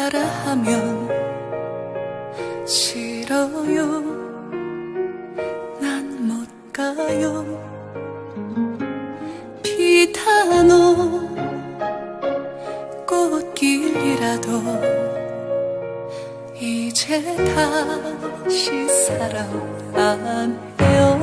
돌아가라 하면 싫어요. 난 못 가요. 비단오 꽃길이라도 이제 다시 사랑 안 해요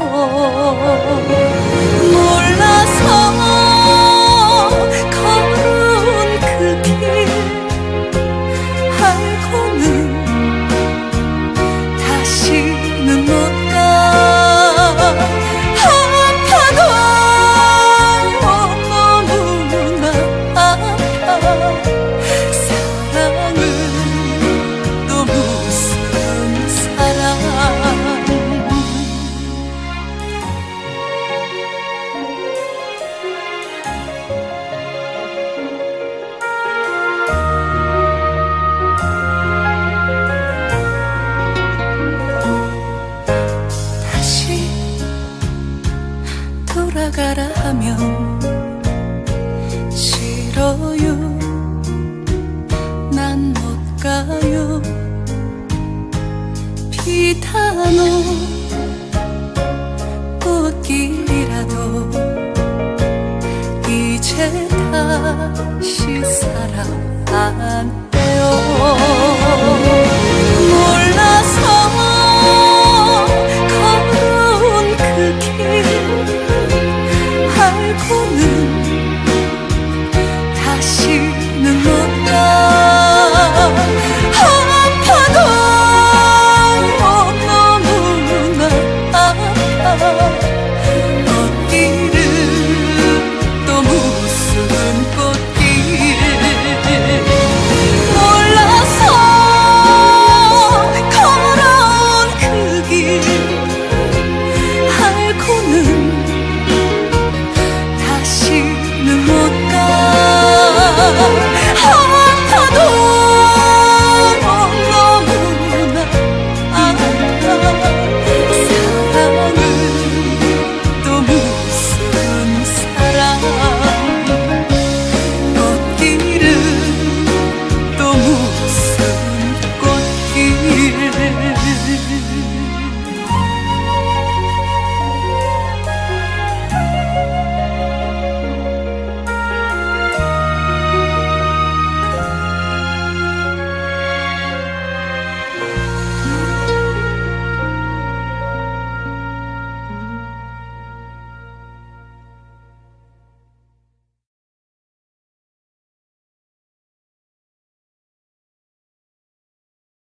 가라 하면 싫어요. 난 못 가요. 비단오 꽃길이라도 이제 다시 사랑 안 해요